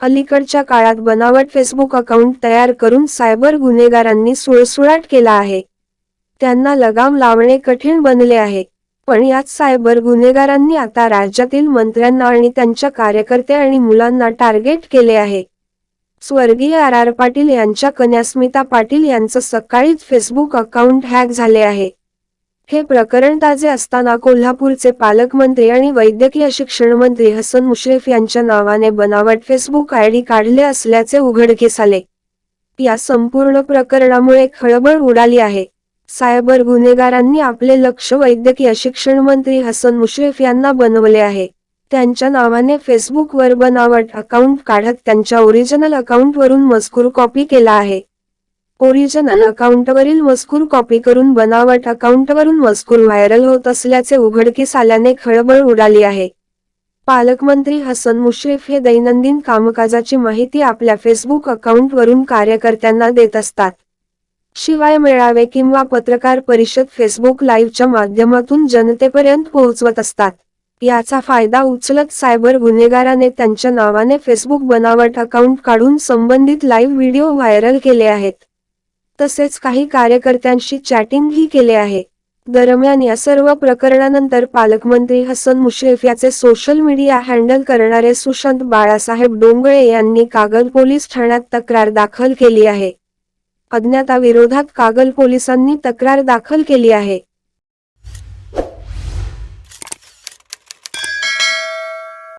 अलीकडच्या काळात बनावट फेसबुक अकाउंट तयार करून सायबर गुन्हेगारांनी सुळसुळाट केला आहे. त्यांना लगाम लावणे कठीण बनले आहे. पण यात सायबर गुन्हेगारांनी आता राज्यातील मंत्र्यांना आणि त्यांच्या कार्यकर्ते आणि मुलांना टार्गेट केले आहे. स्वर्गीय आर आर पाटील यांच्या कन्या स्मिता पाटील यांचं सकाळीच फेसबुक अकाउंट हॅक झाले आहे. हे प्रकरण ताजे असताना कोल्हापूरचे पालकमंत्री आणि वैद्यकीय शिक्षण मंत्री हसन मुश्रीफ यांच्या नावाने बनावट फेसबुक आयडी काढले असल्याचे उघडकीस आले. या संपूर्ण प्रकरणामुळे खळबळ उडाली आहे. सायबर गुन्हेगारांनी आपले लक्ष वैद्यकीय शिक्षण मंत्री हसन मुश्रीफ यांना बनवले आहे. त्यांच्या नावाने फेसबुकवर बनावट अकाउंट काढत त्यांच्या ओरिजिनल अकाउंटवरून मजकूर कॉपी केला आहे. ओरिजिनल अकाउंटवरील मजकूर कॉपी करून बनावट अकाउंटवरून मजकूर व्हायरल होत असल्याचे उघडकीस आल्याने खळबळ उडाली आहे. पालकमंत्री हसन मुश्रीफ हे दैनंदिन कामकाजाची माहिती आपल्या फेसबुक अकाउंटवरून कार्यकर्त्यांना देत असतात. शिवाय मेळावे किंवा पत्रकार परिषद फेसबुक लाईव्हच्या माध्यमातून जनतेपर्यंत पोहोचवत असतात. याचा फायदा उचलत सायबर गुन्हेगाराने त्यांच्या नावाने फेसबुक बनावट अकाउंट काढून संबंधित लाईव्ह व्हिडिओ व्हायरल केले आहेत. तसेच काही कार्यकर्त्यांशी चॅटिंगही केले आहे. दरम्यान या सर्व प्रकरणानंतर पालकमंत्री हसन मुश्रीफ याचे सोशल मीडिया हँडल करणारे सुशांत बाळासाहेब डोंगळे यांनी कागल पोलीस ठाण्यात तक्रार दाखल केली आहे. अज्ञाताविरोधात कागल पोलिसांनी तक्रार दाखल केली आहे.